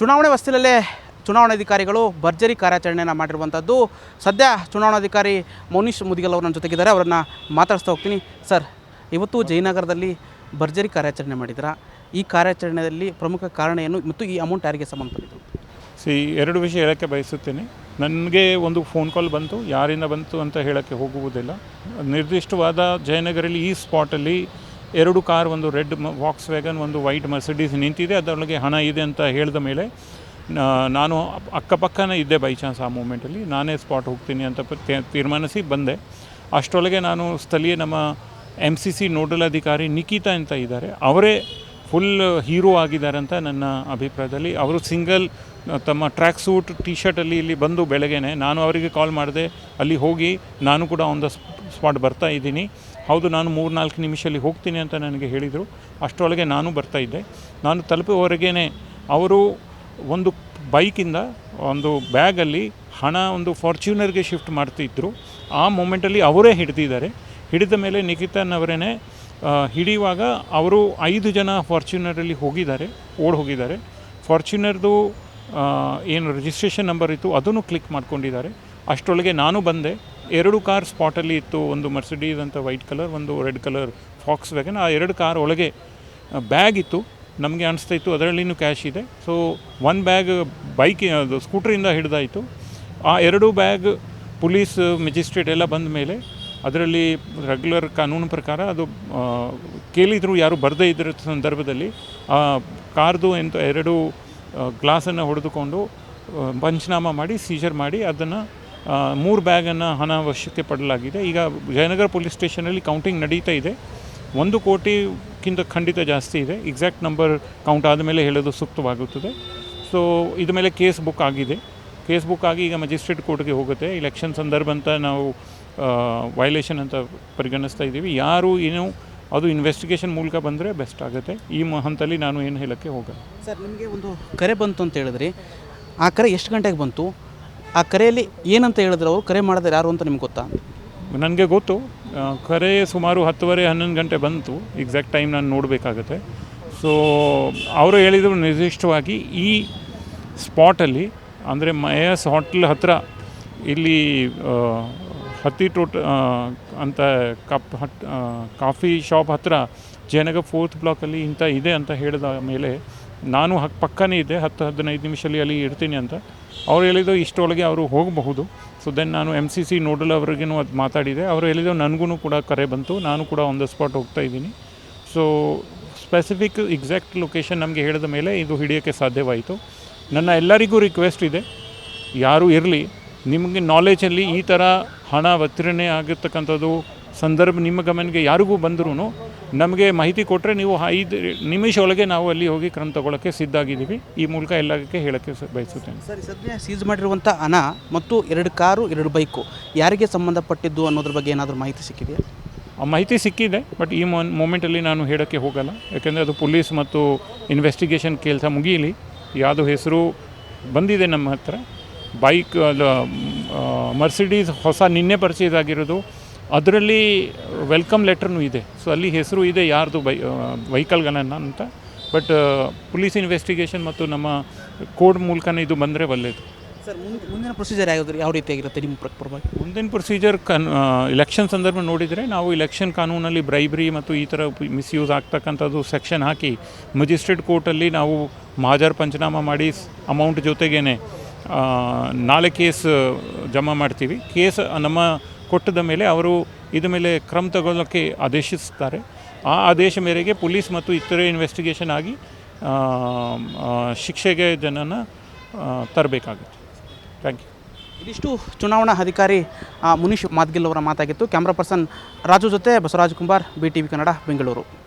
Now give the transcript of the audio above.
ಚುನಾವಣೆ ವಸ್ತಿಲಲ್ಲೇ ಚುನಾವಣಾಧಿಕಾರಿಗಳು ಭರ್ಜರಿ ಕಾರ್ಯಾಚರಣೆಯನ್ನು ಮಾಡಿರುವಂಥದ್ದು. ಸದ್ಯ ಚುನಾವಣಾಧಿಕಾರಿ ಮೌನೀಶ್ ಮುದಿಗಲ್ ಅವರು ನನ್ನ ಜೊತೆಗಿದ್ದಾರೆ. ಅವರನ್ನು ಮಾತಾಡಿಸ್ತಾ ಹೋಗ್ತೀನಿ. ಸರ್, ಇವತ್ತು ಜಯನಗರದಲ್ಲಿ ಭರ್ಜರಿ ಕಾರ್ಯಾಚರಣೆ ಮಾಡಿದ್ರ ಈ ಕಾರ್ಯಾಚರಣೆಯಲ್ಲಿ ಪ್ರಮುಖ ಕಾರಣ ಏನು? ಮತ್ತು ಈ ಅಮೌಂಟ್ ಯಾರಿಗೆ ಸಂಬಂಧಪಟ್ಟಿದ್ದು? ಸಿ, ಎರಡು ವಿಷಯ ಹೇಳೋಕ್ಕೆ ಬಯಸುತ್ತೇನೆ. ನನಗೆ ಒಂದು ಫೋನ್ ಕಾಲ್ ಬಂತು. ಯಾರಿಂದ ಬಂತು ಅಂತ ಹೇಳೋಕ್ಕೆ ಹೋಗುವುದಿಲ್ಲ. ನಿರ್ದಿಷ್ಟವಾದ ಜಯನಗರಲ್ಲಿ ಈ ಸ್ಪಾಟಲ್ಲಿ ಎರಡು ಕಾರ್, ಒಂದು ರೆಡ್ ವಾಕ್ಸ್ ವ್ಯಾಗನ್ ಒಂದು ವೈಟ್ ಮರ್ಸಿಡೀಸ್ ನಿಂತಿದೆ. ಅದರೊಳಗೆ ಹಣ ಇದೆ ಅಂತ ಹೇಳಿದ ಮೇಲೆ ನಾನು ಅಕ್ಕಪಕ್ಕನೇ ಇದ್ದೆ ಬೈ ಚಾನ್ಸ್ ಆ ಮೂಮೆಂಟಲ್ಲಿ ನಾನೇ ಸ್ಪಾಟ್ ಹೋಗ್ತೀನಿ ಅಂತ ತೀರ್ಮಾನಿಸಿ ಬಂದೆ. ಅಷ್ಟರೊಳಗೆ ನಾನು ಸ್ಥಳೀಯ ನಮ್ಮ ಎಂ ಸಿ ಸಿ ನೋಡಲ್ ಅಧಿಕಾರಿ ನಿಖಿತಾ ಅಂತ ಇದ್ದಾರೆ. ಅವರೇ ಫುಲ್ ಹೀರೋ ಆಗಿದ್ದಾರೆ ಅಂತ ನನ್ನ ಅಭಿಪ್ರಾಯದಲ್ಲಿ. ಅವರು ಸಿಂಗಲ್, ತಮ್ಮ ಟ್ರ್ಯಾಕ್ ಸೂಟ್ ಟಿ ಶರ್ಟಲ್ಲಿ ಇಲ್ಲಿ ಬಂದು ಬೆಳಗ್ಗೆನೆ ನಾನು ಅವರಿಗೆ ಕಾಲ್ ಮಾಡಿದೆ, ಅಲ್ಲಿ ಹೋಗಿ ನಾನು ಕೂಡ ಆನ್ ಸ್ಪಾಟ್ ಬರ್ತಾ ಇದ್ದೀನಿ. ಹೌದು, ನಾನು ಮೂರು ನಾಲ್ಕು ನಿಮಿಷದಲ್ಲಿ ಹೋಗ್ತೀನಿ ಅಂತ ನನಗೆ ಹೇಳಿದರು. ಅಷ್ಟರೊಳಗೆ ನಾನು ಬರ್ತಾ ಇದ್ದೆ. ನಾನು ತಲುಪುವವರೆಗೇ ಅವರು ಒಂದು ಬೈಕಿಂದ ಒಂದು ಬ್ಯಾಗಲ್ಲಿ ಹಣ ಒಂದು ಫಾರ್ಚ್ಯೂನರ್ಗೆ ಶಿಫ್ಟ್ ಮಾಡ್ತಿದ್ರು. ಆ ಮೂಮೆಂಟಲ್ಲಿ ಅವರೇ ಹಿಡಿದಿದ್ದಾರೆ. ಹಿಡಿದ ಮೇಲೆ ನಿಖಿತನ್ ಅವರೇ ಹಿಡಿಯುವಾಗ ಅವರು ಐದು ಜನ ಫಾರ್ಚ್ಯೂನರಲ್ಲಿ ಹೋಗಿದ್ದಾರೆ, ಓಡ್ ಹೋಗಿದ್ದಾರೆ. ಫಾರ್ಚ್ಯೂನರ್ದು ಏನು ರಿಜಿಸ್ಟ್ರೇಷನ್ ನಂಬರ್ ಇತ್ತು, ಅದನ್ನು ಕ್ಲಿಕ್ ಮಾಡ್ಕೊಂಡಿದ್ದಾರೆ. ಅಷ್ಟರೊಳಗೆ ನಾನು ಬಂದೆ. ಎರಡು ಕಾರ್ ಸ್ಪಾಟಲ್ಲಿ ಇತ್ತು, ಒಂದು ಮರ್ಸಿಡೀಸ್ ಅಂತ ವೈಟ್ ಕಲರ್ ಒಂದು ರೆಡ್ ಕಲರ್ ಫಾಕ್ಸ್ ವ್ಯಾಗನ್ ಆ ಎರಡು ಕಾರ್ ಒಳಗೆ ಬ್ಯಾಗ್ ಇತ್ತು. ನಮಗೆ ಅನಿಸ್ತಾ ಇತ್ತು ಅದರಲ್ಲಿನೂ ಕ್ಯಾಶ್ ಇದೆ. ಸೊ ಒನ್ ಬ್ಯಾಗ್ ಬೈಕ್ ಅದು ಸ್ಕೂಟ್ರಿಂದ ಹಿಡ್ದಾಯಿತು. ಆ ಎರಡು ಬ್ಯಾಗ್ ಪೊಲೀಸ್ ಮೆಜಿಸ್ಟ್ರೇಟ್ ಎಲ್ಲ ಬಂದ ಮೇಲೆ ಅದರಲ್ಲಿ ರೆಗ್ಯುಲರ್ ಕಾನೂನು ಪ್ರಕಾರ ಅದು ಕೇಳಿದ್ರು ಯಾರು ಬರದೇ ಇದ್ರ ಸಂದರ್ಭದಲ್ಲಿ ಕಾರ್ದು ಎಂತ ಎರಡು ಗ್ಲಾಸನ್ನು ಹೊಡೆದುಕೊಂಡು ಪಂಚನಾಮ ಮಾಡಿ ಸೀಜರ್ ಮಾಡಿ, ಅದನ್ನು ಮೂರು ಬ್ಯಾಗನ್ನು ಹಣ ವಶಕ್ಕೆ ಪಡಲಾಗಿದೆ. ಈಗ ಜಯನಗರ ಪೊಲೀಸ್ ಸ್ಟೇಷನಲ್ಲಿ ಕೌಂಟಿಂಗ್ ನಡೀತಾ ಇದೆ. ಒಂದು ಕೋಟಿಗಿಂತ ಖಂಡಿತ ಜಾಸ್ತಿ ಇದೆ. ಎಕ್ಸಾಕ್ಟ್ ನಂಬರ್ ಕೌಂಟ್ ಆದಮೇಲೆ ಹೇಳೋದು ಸೂಕ್ತವಾಗುತ್ತದೆ. ಸೊ ಇದ ಮೇಲೆ ಕೇಸ್ ಬುಕ್ ಆಗಿದೆ. ಕೇಸ್ ಬುಕ್ ಆಗಿ ಈಗ ಮ್ಯಾಜಿಸ್ಟ್ರೇಟ್ ಕೋರ್ಟ್ಗೆ ಹೋಗುತ್ತೆ. ಇಲೆಕ್ಷನ್ ಸಂದರ್ಭ ಅಂತ ನಾವು ವೈಲೇಷನ್ ಅಂತ ಪರಿಗಣಿಸ್ತಾ ಇದ್ದೀವಿ. ಯಾರು ಏನು ಅದು ಇನ್ವೆಸ್ಟಿಗೇಷನ್ ಮೂಲಕ ಬಂದರೆ ಬೆಸ್ಟ್ ಆಗುತ್ತೆ. ಈ ಮ- ಹಂತಲ್ಲಿ ನಾನು ಏನು ಹೇಳೋಕ್ಕೆ ಹೋಗಲ್ಲ. ಸರ್ ನಿಮಗೆ ಒಂದು ಕರೆ ಬಂತು ಅಂತ ಹೇಳಿದ್ರಿ. ಆ ಕರೆ ಎಷ್ಟು ಗಂಟೆಗೆ ಬಂತು? ಆ ಕರೆಯಲ್ಲಿ ಏನಂತ ಹೇಳಿದ್ರು ಅವರು? ಕರೆ ಮಾಡಿದ್ರೆ ಯಾರು ಅಂತ ನಿಮ್ಗೆ ಗೊತ್ತಾ? ನನಗೆ ಗೊತ್ತು. ಆ, ಕರೆ ಸುಮಾರು ಹತ್ತುವರೆ ಹನ್ನೊಂದು ಗಂಟೆ ಬಂತು. ಎಕ್ಸಾಕ್ಟ್ ಟೈಮ್ ನಾನು ನೋಡಬೇಕಾಗತ್ತೆ. ಸೊ ಅವರು ಹೇಳಿದರು ನಿರ್ದಿಷ್ಟವಾಗಿ ಈ ಸ್ಪಾಟಲ್ಲಿ ಅಂದರೆ ಮಯಸ್ ಹೋಟ್ಲ್ ಹತ್ತಿರ ಇಲ್ಲಿ ಆ, ಹತ್ತಿ ಟೋಟ್ ಅಂತ ಕಪ್ ಹಟ್ ಕಾಫಿ ಶಾಪ್ ಹತ್ತಿರ ಜಯನಗರ ಫೋರ್ತ್ ಬ್ಲಾಕಲ್ಲಿ ಇಂಥ ಇದೆ ಅಂತ ಹೇಳಿದ ಮೇಲೆ ನಾನು ಹಕ್ ಪಕ್ಕನೇ ಇದ್ದೆ ಹತ್ತು ಹದಿನೈದು ನಿಮಿಷದಲ್ಲಿ ಅಲ್ಲಿ ಇರ್ತೀನಿ ಅಂತ. ಅವ್ರು ಹೇಳಿದ್ದು ಇಷ್ಟೊಳಗೆ ಅವರು ಹೋಗಬಹುದು. ಸೊ ದೆನ್ ನಾನು ಎಂ ಸಿ ಸಿ ನೋಡಲ್ ಅವ್ರಿಗೇನು ಅದು ಮಾತಾಡಿದೆ. ಅವರು ಹೇಳಿದ್ರು ನನಗೂ ಕೂಡ ಕರೆ ಬಂತು. ನಾನು ಕೂಡ ಆನ್ ದ ಸ್ಪಾಟ್ ಹೋಗ್ತಾ ಇದ್ದೀನಿ. ಸೊ ಸ್ಪೆಸಿಫಿಕ್ ಎಕ್ಸಾಕ್ಟ್ ಲೊಕೇಶನ್ ನಮಗೆ ಹೇಳಿದ ಮೇಲೆ ಇದು ಹಿಡಿಯೋಕ್ಕೆ ಸಾಧ್ಯವಾಯಿತು. ನನ್ನ ಎಲ್ಲರಿಗೂ ರಿಕ್ವೆಸ್ಟ್ ಇದೆ. ಯಾರು ಇರಲಿ. ನಿಮಗೆ ನಾಲೆಜಲ್ಲಿ ಈ ಥರ ಹಣ ವಿತರಣೆ ಆಗಿರ್ತಕ್ಕಂಥದ್ದು ಸಂದರ್ಭ ನಿಮ್ಮ ಗಮನಕ್ಕೆ ಯಾರಿಗೂ ಬಂದರೂ ನಮಗೆ ಮಾಹಿತಿ ಕೊಟ್ಟರೆ ನೀವು ಐದು ನಿಮಿಷ ಒಳಗೆ ನಾವು ಅಲ್ಲಿ ಹೋಗಿ ಕ್ರಮ ತಗೊಳ್ಳೋಕ್ಕೆ ಸಿದ್ಧಾಗಿದ್ದೀವಿ ಈ ಮೂಲಕ ಎಲ್ಲಕ್ಕೆ ಹೇಳೋಕ್ಕೆ ಬಯಸುತ್ತೇನೆ. ಸರಿ ಸದ್ಯ ಸೀಸ್ ಮಾಡಿರುವಂಥ ಹಣ ಮತ್ತು ಎರಡು ಕಾರು ಎರಡು ಬೈಕು ಯಾರಿಗೆ ಸಂಬಂಧಪಟ್ಟಿದ್ದು ಅನ್ನೋದ್ರ ಬಗ್ಗೆ ಏನಾದರೂ ಮಾಹಿತಿ ಸಿಕ್ಕಿದೆಯಾ? ಆ ಮಾಹಿತಿ ಸಿಕ್ಕಿದೆ ಬಟ್ ಈ ಮೊನ್ ಮೂಮೆಂಟಲ್ಲಿ ನಾನು ಹೇಳೋಕ್ಕೆ ಹೋಗಲ್ಲ. ಯಾಕೆಂದರೆ ಅದು ಪೊಲೀಸ್ ಮತ್ತು ಇನ್ವೆಸ್ಟಿಗೇಷನ್ ಕೆಲಸ ಮುಗಿಯಲಿ. ಯಾವುದು ಹೆಸರು ಬಂದಿದೆ ನಮ್ಮ ಹತ್ರ. ಬೈಕ್ ಮರ್ಸಿಡೀಸ್ ಹೊಸ ನಿನ್ನೆ ಪರ್ಚೇಸ್ ಆಗಿರೋದು ಅದರಲ್ಲಿ ವೆಲ್ಕಮ್ ಲೆಟ್ರೂ ಇದೆ. ಸೊ ಅಲ್ಲಿ ಹೆಸರು ಇದೆ ಯಾರ್ದು ಬೈ ವೆಹಿಕಲ್ಗಳನ್ನು ಅಂತ. ಬಟ್ ಪೊಲೀಸ್ ಇನ್ವೆಸ್ಟಿಗೇಷನ್ ಮತ್ತು ನಮ್ಮ ಕೋಡ್ ಮೂಲಕನೇ ಇದು ಬಂದರೆ ಒಳ್ಳೆಯದು ಸರ್ ಮುಂದಿನ ಪ್ರೊಸೀಜರ್ ಯಾವ್ದು ಯಾವ ರೀತಿಯಾಗಿರುತ್ತೆ ನಿಮ್ಮ ಪ್ರ- ಪರವಾಗಿ? ಮುಂದಿನ ಪ್ರೊಸೀಜರ್ ಕನ್ ಇಲೆಕ್ಷನ್ ಸಂದರ್ಭ ನೋಡಿದರೆ ನಾವು ಇಲೆಕ್ಷನ್ ಕಾನೂನಲ್ಲಿ ಬ್ರೈಬ್ರಿ ಮತ್ತು ಈ ಥರ ಮಿಸ್ಯೂಸ್ ಆಗ್ತಕ್ಕಂಥದ್ದು ಸೆಕ್ಷನ್ ಹಾಕಿ ಮಜಿಸ್ಟ್ರೇಟ್ ಕೋರ್ಟಲ್ಲಿ ನಾವು ಮಾಜರ್ ಪಂಚನಾಮ ಮಾಡಿ ಅಮೌಂಟ್ ಜೊತೆಗೇನೆ ನಾಳೆ ಕೇಸ್ ಜಮಾ ಮಾಡ್ತೀವಿ. ಕೇಸ್ ನಮ್ಮ ಕೊಟ್ಟದ ಮೇಲೆ ಅವರು ಇದ ಮೇಲೆ ಕ್ರಮ ತಗೊಳ್ಳೋಕ್ಕೆ ಆದೇಶಿಸ್ತಾರೆ. ಆ ಆದೇಶ ಮೇರೆಗೆ ಪೊಲೀಸ್ ಮತ್ತು ಇತರೆ ಇನ್ವೆಸ್ಟಿಗೇಷನ್ ಆಗಿ ಶಿಕ್ಷೆಗೆ ಜನನ ತರಬೇಕಾಗುತ್ತೆ. ಥ್ಯಾಂಕ್ ಯು ಇದಿಷ್ಟು ಚುನಾವಣಾ ಅಧಿಕಾರಿ ಮುನೀಶ್ ಮಾದ್ಗಿಲ್ ಅವರ ಮಾತಾಗಿತ್ತು. ಕ್ಯಾಮ್ರಾ ಪರ್ಸನ್ ರಾಜು ಜೊತೆ Basavaraj Kumar B T V Kannada, Bengaluru.